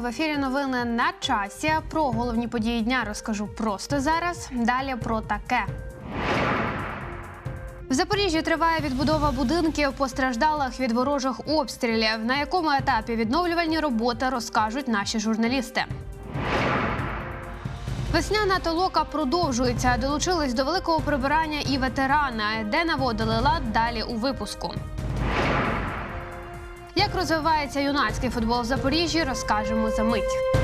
В ефірі. Новини на часі. Про головні події дня розкажу просто зараз. Далі про таке. В Запоріжжі триває відбудова будинків постраждалих від ворожих обстрілів. На якому етапі відновлювальні роботи розкажуть наші журналісти. Весняна толока продовжується. Долучились до великого прибирання і ветерани, де наводили лад далі у випуску. Як розвивається юнацький футбол в Запоріжжі, розкажемо за мить.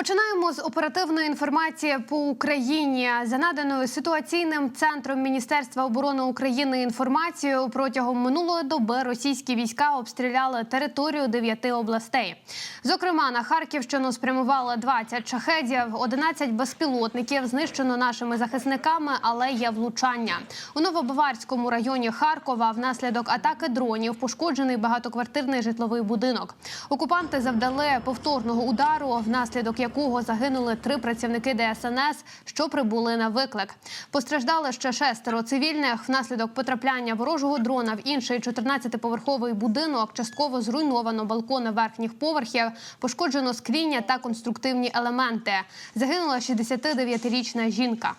Починаємо з оперативної інформації по Україні. За наданою ситуаційним центром Міністерства оборони України інформацією протягом минулої доби російські війська обстріляли територію дев'яти областей. Зокрема, на Харківщину спрямували 20 шахедів, 11 безпілотників знищено нашими захисниками, але є влучання. У Новобаварському районі Харкова внаслідок атаки дронів пошкоджений багатоквартирний житловий будинок. Окупанти завдали повторного удару, внаслідок якого загинули три працівники ДСНС, що прибули на виклик. Постраждали ще шестеро цивільних. Внаслідок потрапляння ворожого дрона в інший 14-поверховий будинок. Частково зруйновано балкони верхніх поверхів, пошкоджено скріння та конструктивні елементи. Загинула 69-річна жінка.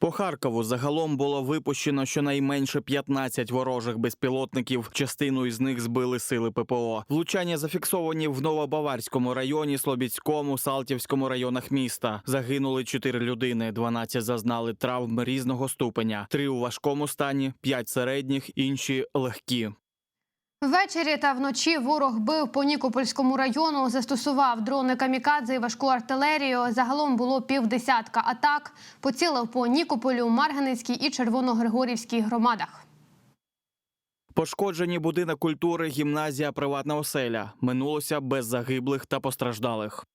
По Харкову загалом було випущено щонайменше 15 ворожих безпілотників. Частину із них збили сили ППО. Влучання зафіксовані в Новобаварському районі, Слобідському, Салтівському районах міста. Загинули 4 людини, 12 зазнали травм різного ступеня. Три у важкому стані, 5 середніх, інші легкі. Ввечері та вночі ворог бив по Нікопольському району, застосував дрони камікадзе і важку артилерію. Загалом було півдесятка атак. Поцілив по Нікополю, Марганецькій і Червоногригорівській громадах. Пошкоджені будинок культури, гімназія, приватна оселя. Минулося без загиблих та постраждалих.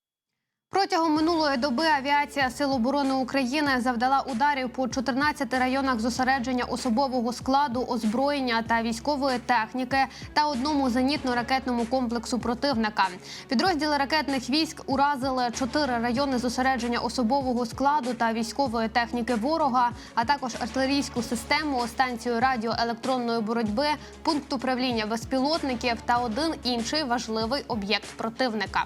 Протягом минулої доби авіація Сил оборони України завдала ударів по 14 районах зосередження особового складу, озброєння та військової техніки та одному зенітно-ракетному комплексу противника. Підрозділи ракетних військ уразили чотири райони зосередження особового складу та військової техніки ворога, а також артилерійську систему, станцію радіоелектронної боротьби, пункт управління безпілотників та один інший важливий об'єкт противника.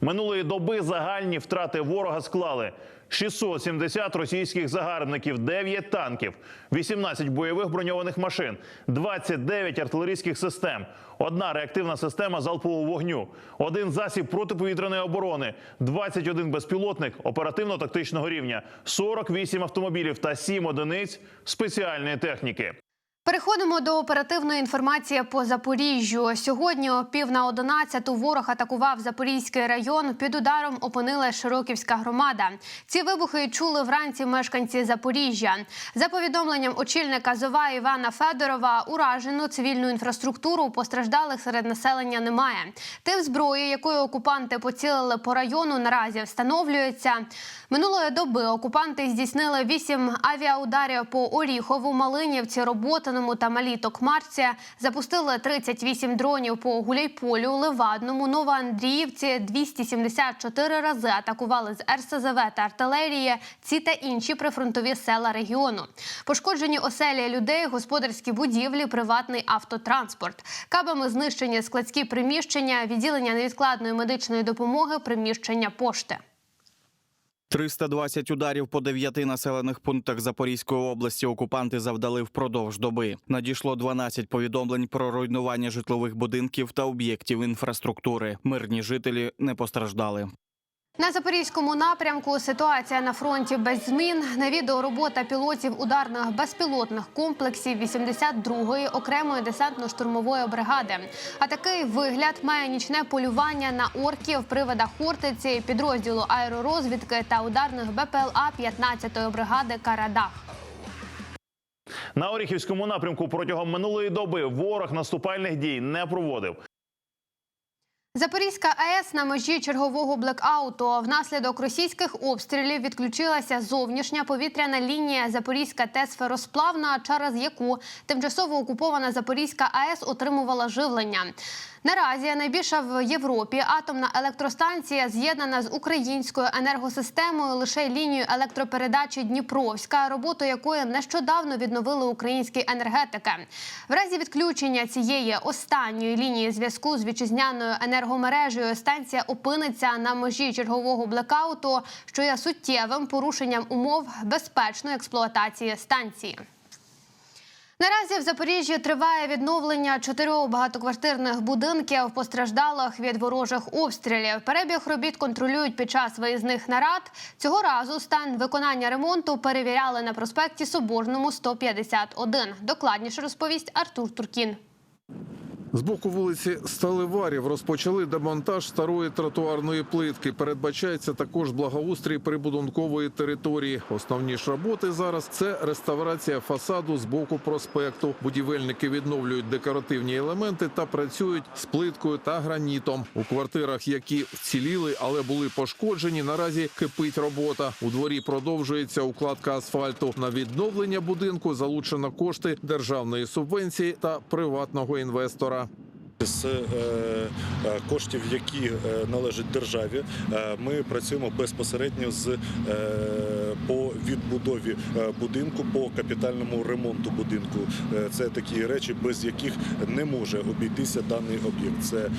Минулої доби загальні втрати ворога склали 670 російських загарбників, 9 танків, 18 бойових броньованих машин, 29 артилерійських систем, одна реактивна система залпового вогню, один засіб протиповітряної оборони, 21 безпілотник оперативно-тактичного рівня, 48 автомобілів та 7 одиниць спеціальної техніки. Переходимо до оперативної інформації по Запоріжжю. Сьогодні о пів на одинадцяту ворог атакував Запорізький район. Під ударом опинила Широківська громада. Ці вибухи чули вранці мешканці Запоріжжя. За повідомленням очільника Зова Івана Федорова, уражену цивільну інфраструктуру постраждалих серед населення немає. Тип зброї, якою окупанти поцілили по району, наразі встановлюється. Минулої доби окупанти здійснили вісім авіаударів по Оріхову, Малинівці, Роботиному та Малій Токмарці. Запустили 38 дронів по Гуляйполю, Левадному, Новоандріївці. 274 рази атакували з РСЗВ та артилерії. Ці та інші прифронтові села регіону. Пошкоджені оселі людей, господарські будівлі, приватний автотранспорт. Кабами знищені складські приміщення, відділення невідкладної медичної допомоги, приміщення пошти. 320 ударів по дев'яти населених пунктах Запорізької області окупанти завдали впродовж доби. Надійшло 12 повідомлень про руйнування житлових будинків та об'єктів інфраструктури. Мирні жителі не постраждали. На запорізькому напрямку ситуація на фронті без змін. На відео робота пілотів ударних безпілотних комплексів 82-ї окремої десантно-штурмової бригади. А такий вигляд має нічне полювання на орків, привода Хортиці, підрозділу аеророзвідки та ударних БПЛА 15-ї бригади Карадах. На Оріхівському напрямку протягом минулої доби ворог наступальних дій не проводив. Запорізька АЕС на межі чергового блекауту. Внаслідок російських обстрілів відключилася зовнішня повітряна лінія Запорізька ТЕС Феросплавна, через яку тимчасово окупована Запорізька АЕС отримувала живлення. Наразі найбільша в Європі атомна електростанція з'єднана з українською енергосистемою лише лінією електропередачі Дніпровська, роботу якої нещодавно відновили українські енергетики. В разі відключення цієї останньої лінії зв'язку з вітчизняною енергомережею станція опиниться на межі чергового блекауту, що є суттєвим порушенням умов безпечної експлуатації станції. Наразі в Запоріжжі триває відновлення чотирьох багатоквартирних будинків, постраждалих від ворожих обстрілів. Перебіг робіт контролюють під час виїзних нарад. Цього разу стан виконання ремонту перевіряли на проспекті Соборному 151. Докладніше розповість Артур Туркін. З боку вулиці Сталеварів розпочали демонтаж старої тротуарної плитки. Передбачається також благоустрій прибудинкової території. Основні ж роботи зараз це реставрація фасаду з боку проспекту. Будівельники відновлюють декоративні елементи та працюють з плиткою та гранітом. У квартирах, які вціліли, але були пошкоджені, наразі кипить робота. У дворі продовжується укладка асфальту. На відновлення будинку залучено кошти державної субвенції та приватного інвестора. З е, е, коштів, які е, належать державі, ми працюємо безпосередньо з по відбудові будинку, по капітальному ремонту будинку. Це такі речі, без яких не може обійтися даний об'єкт. Це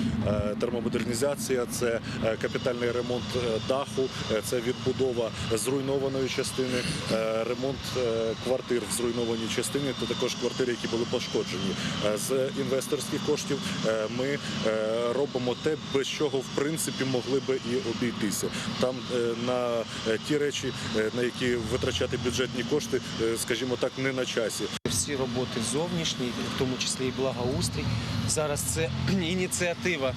термомодернізація, це капітальний ремонт даху, це відбудова зруйнованої частини, ремонт квартир в зруйнованій частині, та також квартири, які були пошкоджені. З інвесторських коштів ми е, робимо те, без чого в принципі могли би і обійтися. Там е, на е, ті речі, е, на які витрачати бюджетні кошти, е, скажімо так, не на часі. Всі роботи зовнішні, в тому числі і благоустрій. Зараз це ініціатива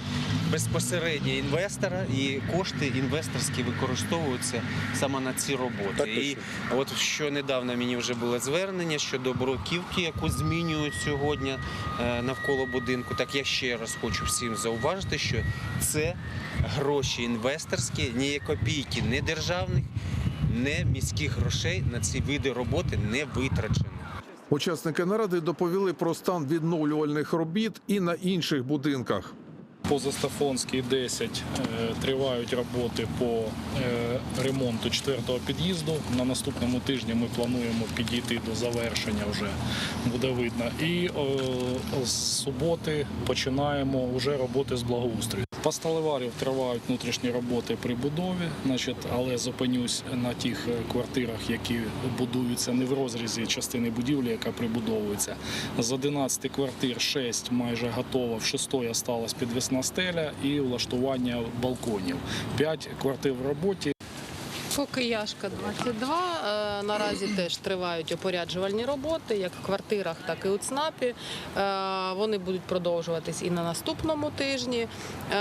безпосередньо інвестора, і кошти інвесторські використовуються саме на ці роботи. Так і от що недавно мені вже було звернення щодо бруківки, яку змінюють сьогодні е, навколо будинку. Так я ще раз хочу всім зауважити, що це гроші інвесторські, ні копійки, не державних, не міських грошей на ці види роботи не витрачено. Учасники наради доповіли про стан відновлювальних робіт і на інших будинках. По Застафонській 10 е, тривають роботи по е, ремонту четвертого під'їзду. На наступному тижні ми плануємо підійти до завершення, вже буде видно. І е, з суботи починаємо вже роботи з благоустрою. По Сталеварів тривають внутрішні роботи при будові, значить, але зупинюсь на тих е, квартирах, які будуються не в розрізі частини будівлі, яка прибудовується. З 11 квартир 6 майже готово, в 6 осталась підвісна стеля і влаштування балконів. 5 квартир в роботі. По Кияшка 22 е, наразі теж тривають опоряджувальні роботи, як в квартирах, так і у ЦНАПі. Е, Вони будуть продовжуватись і на наступному тижні. Е,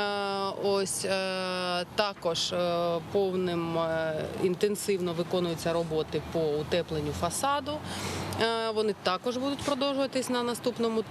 Ось е, також повним інтенсивно виконуються роботи по утепленню фасаду. Вони також будуть продовжуватись на наступному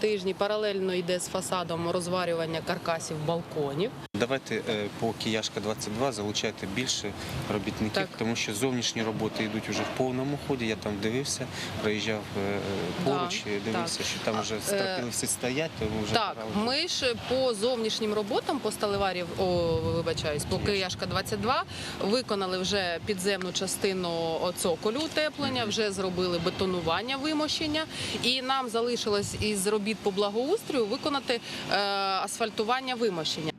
тижні. Паралельно йде з фасадом розварювання каркасів балконів. Давайте по Кияшка 22 залучайте більше робітників, Так. тому що зовнішні роботи йдуть вже в повному ході. Я там дивився, проїжджав е, поруч Да, дивився, так. що там вже е, всі стоять, тому вже Так, пора ми ж по зовнішнім роботам по сталеварів, о, вибачаюсь, по Кияшка 22 виконали вже підземну частину цоколю утеплення, вже зробили бетонування вимощення, і нам залишилось із робіт по благоустрою виконати е, асфальтування вимощення.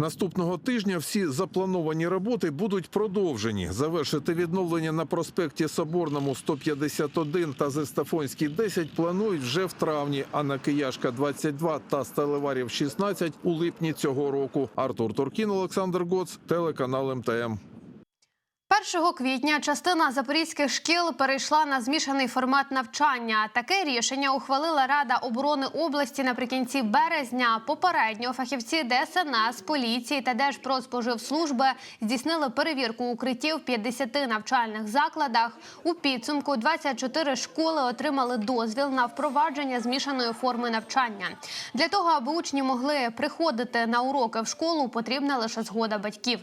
Наступного тижня всі заплановані роботи будуть продовжені. Завершити відновлення на проспекті Соборному 151 та Зестафонській 10 планують вже в травні, а на Кияшка 22 та Сталеварів 16 у липні цього року. Артур Туркін, Олександр Гоц, телеканал МТМ. 1 квітня частина запорізьких шкіл перейшла на змішаний формат навчання. Таке рішення ухвалила Рада оборони області наприкінці березня. Попередньо фахівці ДСНС, поліції та Держпродспоживслужби здійснили перевірку укриттів в 50 навчальних закладах. У підсумку 24 школи отримали дозвіл на впровадження змішаної форми навчання. Для того, аби учні могли приходити на уроки в школу, потрібна лише згода батьків.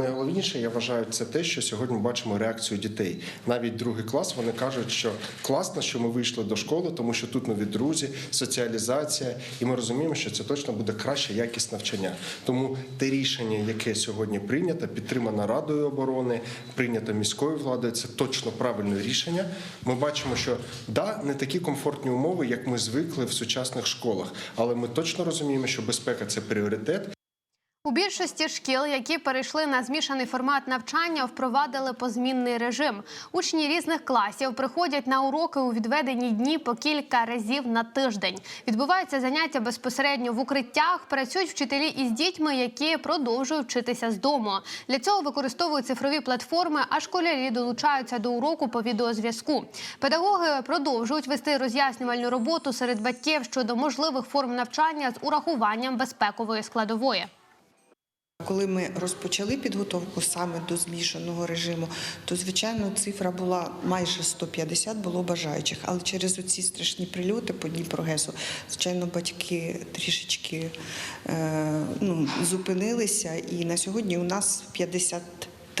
Найголовніше, я вважаю, це те, що сьогодні ми бачимо реакцію дітей. Навіть другий клас вони кажуть, що класно, що ми вийшли до школи, тому що тут нові друзі, соціалізація, і ми розуміємо, що це точно буде краще якість навчання. Тому те рішення, яке сьогодні прийнято, підтримано Радою оборони, прийнято міською владою, це точно правильне рішення. Ми бачимо, що да, не такі комфортні умови, як ми звикли в сучасних школах, але ми точно розуміємо, що безпека це пріоритет. У більшості шкіл, які перейшли на змішаний формат навчання, впровадили позмінний режим. Учні різних класів приходять на уроки у відведені дні по кілька разів на тиждень. Відбуваються заняття безпосередньо в укриттях. Працюють вчителі із дітьми, які продовжують вчитися з дому. Для цього використовують цифрові платформи, а школярі долучаються до уроку по відеозв'язку. Педагоги продовжують вести роз'яснювальну роботу серед батьків щодо можливих форм навчання з урахуванням безпекової складової. Коли ми розпочали підготовку саме до змішаного режиму, то звичайно цифра була майже 150 було бажаючих. Але через оці страшні прильоти по Дніпрогесу, звичайно, батьки трішечки е, ну, зупинилися. І на сьогодні у нас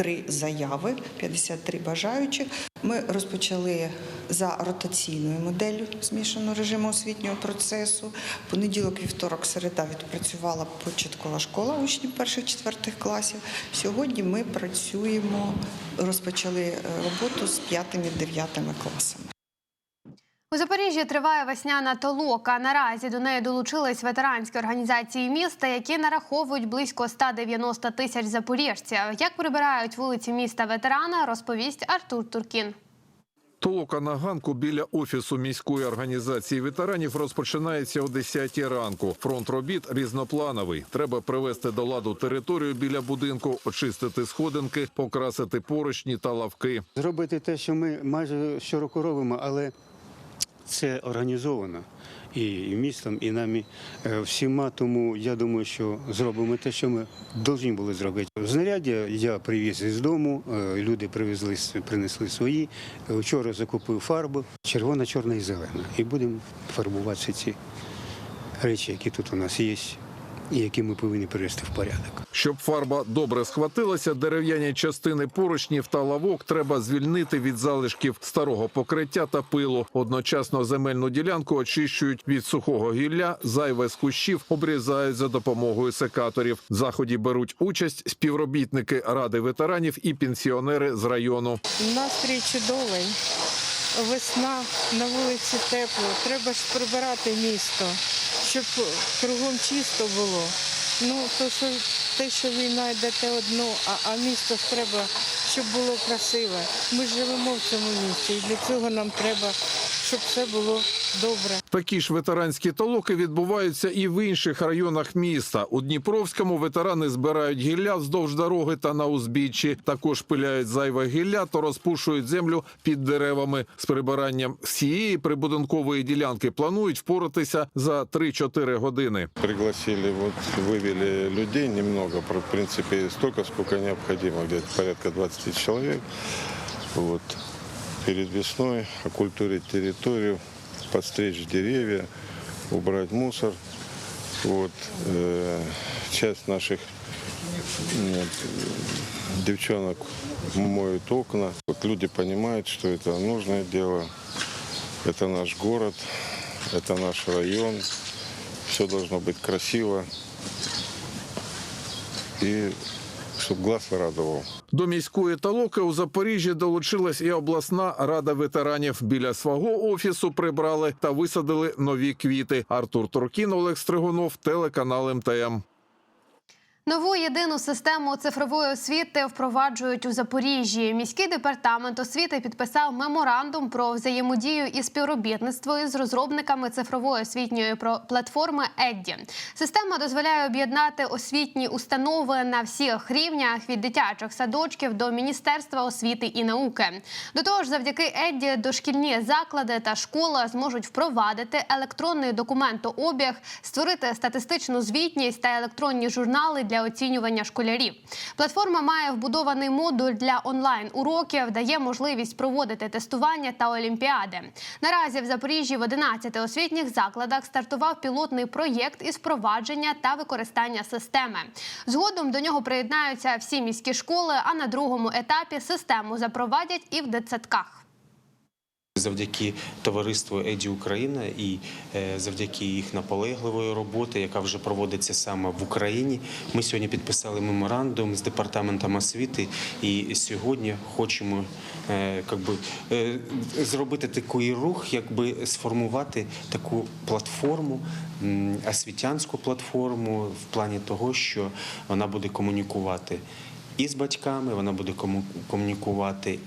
53 заяви, 53 бажаючих. Ми розпочали за ротаційною моделлю змішаного режиму освітнього процесу. Понеділок, вівторок, середа відпрацювала початкова школа учнів перших четвертих класів. Сьогодні ми працюємо, розпочали е, роботу з п'ятими дев'ятими класами. У Запоріжжі триває весняна толока. Наразі до неї долучились ветеранські організації міста, які нараховують близько 190 тисяч запоріжців. Як прибирають вулиці міста ветерана, розповість Артур Туркін. Толока на ганку біля офісу міської організації ветеранів розпочинається о 10 ранку. Фронт робіт різноплановий. Треба привести до ладу територію біля будинку, очистити сходинки, покрасити поручні та лавки. зробити те, що ми майже щороку робимо, але це організовано і містом, і нами е, всіма. Тому я думаю, що зробимо те, що ми повинні були зробити. Знаряддя я привіз із дому, е, люди привезли, принесли свої. Вчора закупив фарбу, червона, чорна і зелена. І будемо фарбувати ці речі, які тут у нас є, і які ми повинні привести в порядок. Щоб фарба добре схватилася, дерев'яні частини поручнів та лавок треба звільнити від залишків старого покриття та пилу. Одночасно земельну ділянку очищують від сухого гілля, зайве з кущів обрізають за допомогою секаторів. В заході беруть участь співробітники ради ветеранів і пенсіонери з району. Настрій чудовий. Весна на вулиці тепло. Треба ж прибирати місто, щоб кругом чисто було. Ну, то що те, що війна йде те одно, а, а місто треба, щоб було красиве. Ми живемо в цьому місті, і для цього нам треба, щоб все було добре. Такі ж ветеранські толоки відбуваються і в інших районах міста. У Дніпровському ветерани збирають гілля вздовж дороги та на узбіччі. Також пиляють зайве гілля та розпушують землю під деревами. З прибиранням всієї прибудинкової ділянки планують впоратися за 3-4 години. Пригласили, вот вывели людей немного, в принципе, столько, сколько необходимо, где-то порядка 20 человек. Вот. Перед весной окультурить территорию, подстричь деревья, убрать мусор. Вот. Э, часть наших м, девчонок моют окна. Вот люди понимают, что это нужное дело, это наш город, это наш район. Все должно быть красиво и чтобы глаз радував. До міської талоки у Запоріжжі долучилась і обласна рада ветеранів. Біля свого офісу прибрали та висадили нові квіти. Артур Туркін, Олег Стригунов, телеканал МТМ. Нову єдину систему цифрової освіти впроваджують у Запоріжжі. Міський департамент освіти підписав меморандум про взаємодію і співробітництво із розробниками цифрової освітньої платформи Едді. Система дозволяє об'єднати освітні установи на всіх рівнях від дитячих садочків до Міністерства освіти і науки. До того ж, завдяки Едді дошкільні заклади та школа зможуть впровадити електронний документообіг, створити статистичну звітність та електронні журнали для оцінювання школярів. Платформа має вбудований модуль для онлайн уроків, дає можливість проводити тестування та олімпіади. Наразі в Запоріжжі в 11 освітніх закладах стартував пілотний проєкт із впровадження та використання системи. Згодом до нього приєднаються всі міські школи, а на другому етапі систему запровадять і в дитсадках. Завдяки товариству Еді Україна і е, завдяки їх наполегливої роботи, яка вже проводиться саме в Україні, ми сьогодні підписали меморандум з департаментом освіти, і сьогодні хочемо е, е, зробити такий рух, якби сформувати таку платформу, освітянську платформу в плані того, що вона буде комунікувати і з батьками, вона буде кому- комунікувати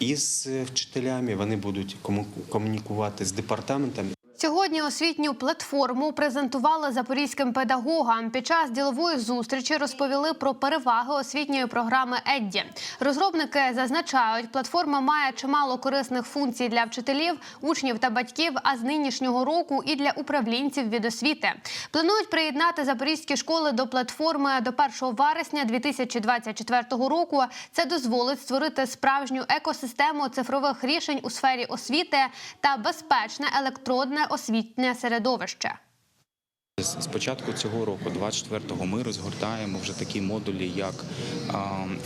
із е, вчителями, вони будуть кому- комунікувати з департаментом Сьогодні освітню платформу презентували запорізьким педагогам. Під час ділової зустрічі розповіли про переваги освітньої програми Едді. Розробники зазначають, платформа має чимало корисних функцій для вчителів, учнів та батьків. А з нинішнього року і для управлінців від освіти планують приєднати запорізькі школи до платформи до 1 вересня 2024 року. Це дозволить створити справжню екосистему цифрових рішень у сфері освіти та безпечне електродне освітнє середовище. З початку цього року, 24-го, ми розгортаємо вже такі модулі, як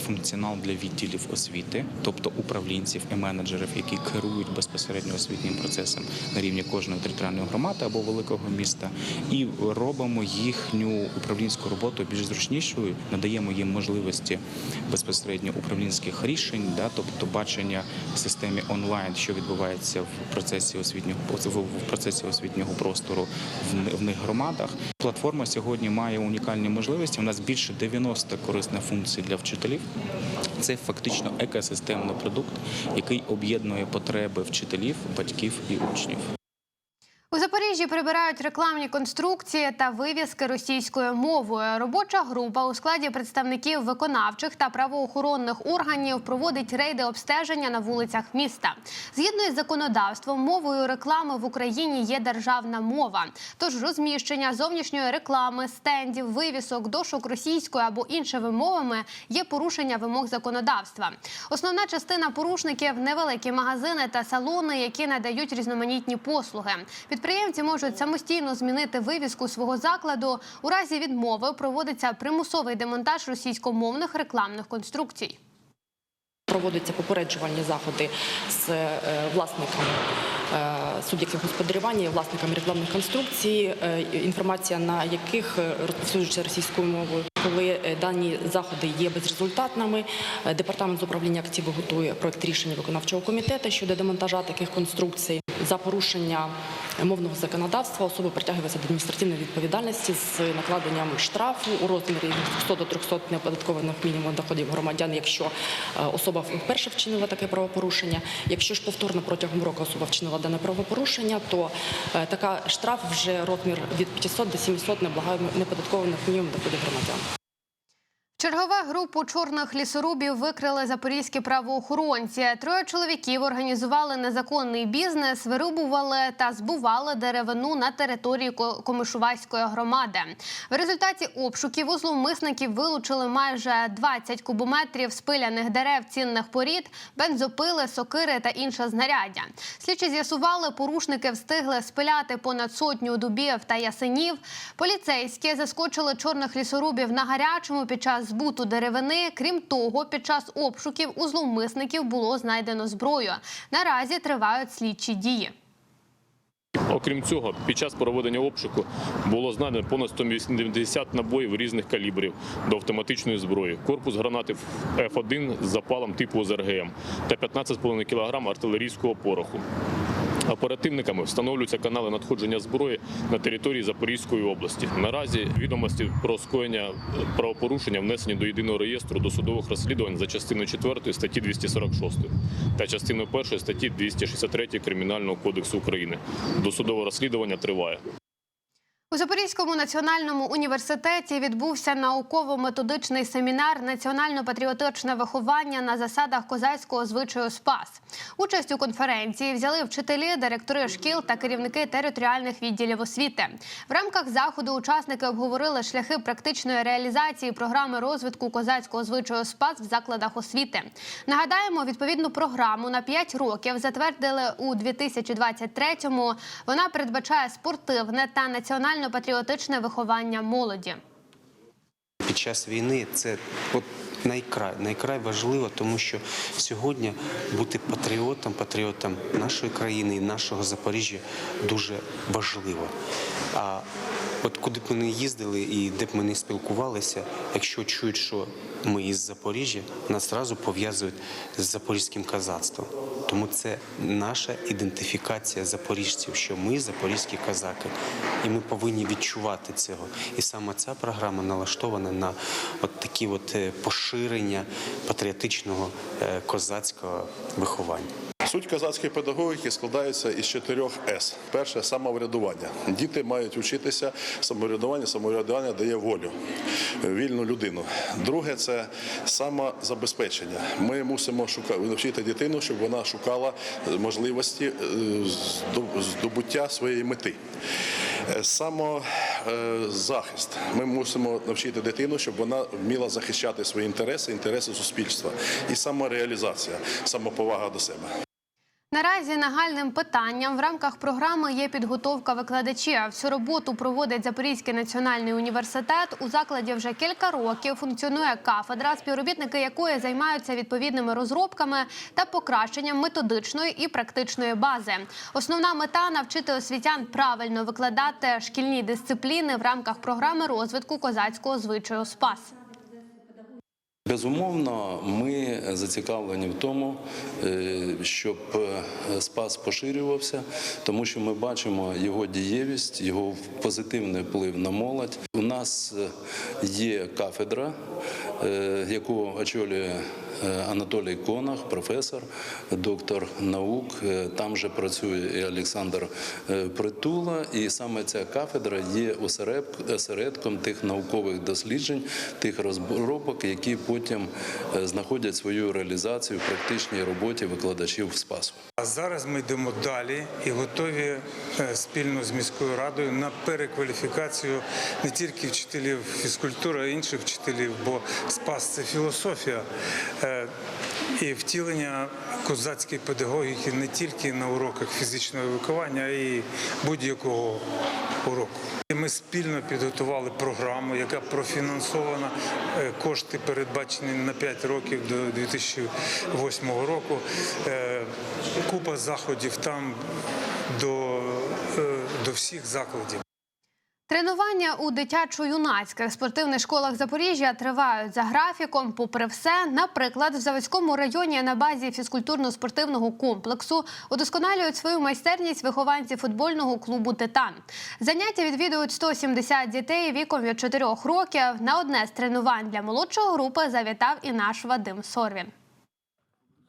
функціонал для відділів освіти, тобто управлінців і менеджерів, які керують безпосередньо освітнім процесом на рівні кожної територіальної громади або великого міста, і робимо їхню управлінську роботу більш зручнішою, надаємо їм можливості безпосередньо управлінських рішень, да, тобто бачення в системі онлайн, що відбувається в процесі освітнього в процесі освітнього простору в, них громадах. Платформа сьогодні має унікальні можливості. У нас більше 90 корисних функцій для вчителів. Це фактично екосистемний продукт, який об'єднує потреби вчителів, батьків і учнів. У Запоріжжі прибирають рекламні конструкції та вивіски російською мовою. Робоча група у складі представників виконавчих та правоохоронних органів проводить рейди обстеження на вулицях міста. Згідно із законодавством, мовою реклами в Україні є державна мова. Тож розміщення зовнішньої реклами, стендів, вивісок, дошок російською або іншими мовами є порушення вимог законодавства. Основна частина порушників невеликі магазини та салони, які надають різноманітні послуги. Підприємці можуть самостійно змінити вивіску свого закладу. У разі відмови проводиться примусовий демонтаж російськомовних рекламних конструкцій. Проводяться попереджувальні заходи з е, власниками е, суб'єктів господарювання, і власниками рекламних конструкцій, е, інформація на яких розповсюджується російською мовою. Коли дані заходи є безрезультатними, департамент з управління активу готує проект рішення виконавчого комітету щодо демонтажа таких конструкцій. За порушення мовного законодавства особи притягуються до адміністративної відповідальності з накладенням штрафу у розмірі від 100 до 300 неоподаткованих мінімум доходів громадян, якщо е, особа вперше вчинила таке правопорушення. Якщо ж повторно протягом року особа вчинила дане правопорушення, то е, така штраф вже розмір від 500 до 700 неблаго- мінімум доходів громадян. Чергове групу чорних лісорубів викрили запорізькі правоохоронці. Троє чоловіків організували незаконний бізнес, вирубували та збували деревину на території Ко- Комишувацької громади. В результаті обшуків у зловмисників вилучили майже 20 кубометрів спиляних дерев цінних порід, бензопили, сокири та інше знаряддя. Слідчі з'ясували, порушники встигли спиляти понад сотню дубів та ясенів. Поліцейські заскочили чорних лісорубів на гарячому під час збуту деревини. Крім того, під час обшуків у зловмисників було знайдено зброю. Наразі тривають слідчі дії. Окрім цього, під час проведення обшуку було знайдено понад 180 набоїв різних калібрів до автоматичної зброї, корпус гранати F1 з запалом типу ЗРГМ та 15,5 кг артилерійського пороху. Оперативниками встановлюються канали надходження зброї на території Запорізької області. Наразі відомості про скоєння правопорушення внесені до єдиного реєстру досудових розслідувань за частиною 4 статті 246 та частиною 1 статті 263 Кримінального кодексу України. Досудове розслідування триває. У Запорізькому національному університеті відбувся науково-методичний семінар Національно-патріотичне виховання на засадах козацького звичаю СПАС. Участь у конференції взяли вчителі, директори шкіл та керівники територіальних відділів освіти. В рамках заходу учасники обговорили шляхи практичної реалізації програми розвитку козацького звичаю СПАС в закладах освіти. Нагадаємо, відповідну програму на 5 років затвердили у 2023-му. Вона передбачає спортивне та національно-патріотичне виховання молоді. Під час війни це от найкрай, найкрай важливо, тому що сьогодні бути патріотом, патріотом нашої країни і нашого Запоріжжя дуже важливо. А от куди б ми не їздили і де б ми не спілкувалися, якщо чують, що ми із Запоріжжя, нас одразу пов'язують з запорізьким козацтвом. Тому це наша ідентифікація запоріжців, що ми запорізькі козаки, і ми повинні відчувати цього. І саме ця програма налаштована на от такі от е, поширення патріотичного е, козацького виховання. Суть козацької педагогіки складається із чотирьох С. Перше самоврядування. Діти мають вчитися самоврядування. Самоврядування дає волю, вільну людину. Друге це самозабезпечення. Ми мусимо шукати навчити дитину, щоб вона шукала можливості е, здобуття своєї мети. Е, Самозахист. Ми мусимо навчити дитину, щоб вона вміла захищати свої інтереси, інтереси суспільства. І самореалізація, самоповага до себе. Наразі нагальним питанням в рамках програми є підготовка викладачів. Всю роботу проводить Запорізький національний університет. У закладі вже кілька років функціонує кафедра, співробітники якої займаються відповідними розробками та покращенням методичної і практичної бази. Основна мета навчити освітян правильно викладати шкільні дисципліни в рамках програми розвитку козацького звичаю СПАС. Безумовно, ми зацікавлені в тому, е, щоб е, спас поширювався, тому що ми бачимо його дієвість, його позитивний вплив на молодь. У нас е, є кафедра, яку очолює Анатолій Конах, професор, доктор наук. Е, Там же працює і Олександр е, Притула, і саме ця кафедра є осередком тих наукових досліджень, тих розробок, які потім е, знаходять свою реалізацію в практичній роботі викладачів СПАСу. А зараз ми йдемо далі і готові е, спільно з міською радою на перекваліфікацію не тільки вчителів фізкультури, а інших вчителів, бо спас це філософія і втілення козацької педагогіки не тільки на уроках фізичного виховання, а й будь-якого уроку. Ми спільно підготували програму, яка профінансована. Е, Кошти передбачені на 5 років до 2008 року. Е, Купа заходів там до, е, до всіх закладів. Тренування у дитячо-юнацьких спортивних школах Запоріжжя тривають за графіком. Попри все, наприклад, в Заводському районі на базі фізкультурно-спортивного комплексу удосконалюють свою майстерність вихованці футбольного клубу Титан. Заняття відвідують 170 дітей віком від 4 років. На одне з тренувань для молодшої групи завітав і наш Вадим Сорвін.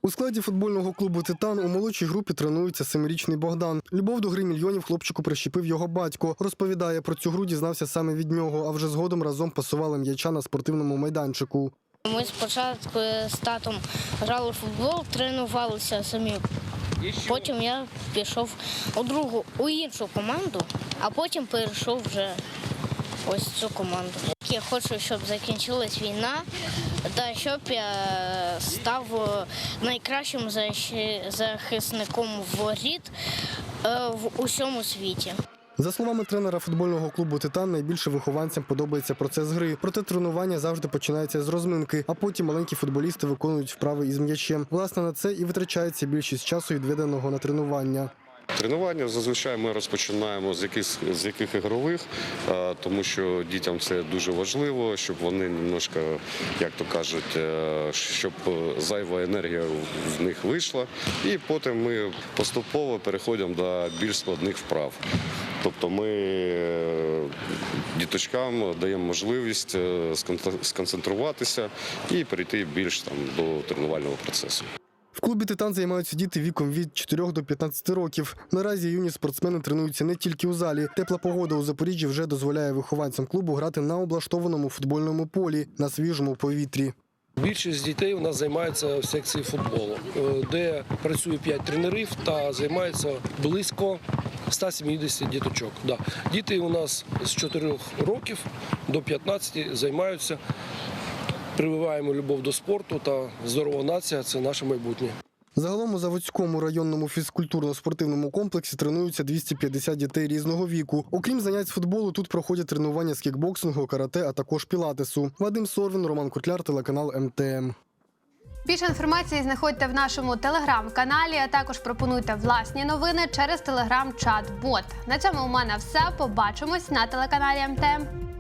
У складі футбольного клубу Титан у молодшій групі тренується семирічний Богдан. Любов до гри мільйонів хлопчику прищепив його батько. Розповідає, про цю гру дізнався саме від нього, а вже згодом разом пасували м'яча на спортивному майданчику. Ми спочатку з татом грали в футбол, тренувалися самі. Потім я пішов у другу у іншу команду, а потім перейшов вже ось цю команду. Я хочу, щоб закінчилась війна, та щоб я став найкращим защи- захисником воріт е, в усьому світі. За словами тренера футбольного клубу Титан, найбільше вихованцям подобається процес гри. Проте тренування завжди починається з розминки, а потім маленькі футболісти виконують вправи із м'ячем. Власне на це і витрачається більшість часу, відведеного на тренування. Тренування зазвичай ми розпочинаємо з яких, з яких ігрових, тому що дітям це дуже важливо, щоб вони немножко, як то кажуть, е, щоб зайва енергія в них вийшла. І потім ми поступово переходимо до більш складних вправ. Тобто ми е, діточкам даємо можливість е, сконцентруватися і перейти більш там до тренувального процесу. В клубі Титан займаються діти віком від 4 до 15 років. Наразі юні спортсмени тренуються не тільки у залі. Тепла погода у Запоріжжі вже дозволяє вихованцям клубу грати на облаштованому футбольному полі на свіжому повітрі. Більшість дітей у нас займаються в секції футболу, е, де працює 5 тренерів та займається близько 170 діточок. Діти у нас з 4 років до 15 займаються. Прививаємо любов до спорту та здорова нація це наше майбутнє. Загалом у Заводському районному фізкультурно-спортивному комплексі тренуються 250 дітей різного віку. Окрім занять з футболу, тут проходять тренування з кікбоксингу, карате, а також пілатесу. Вадим Сорвін, Роман Кутляр, телеканал МТМ. Більше інформації знаходьте в нашому телеграм-каналі, а також пропонуйте власні новини через телеграм-чат-бот. На цьому у мене все. Побачимось на телеканалі МТМ.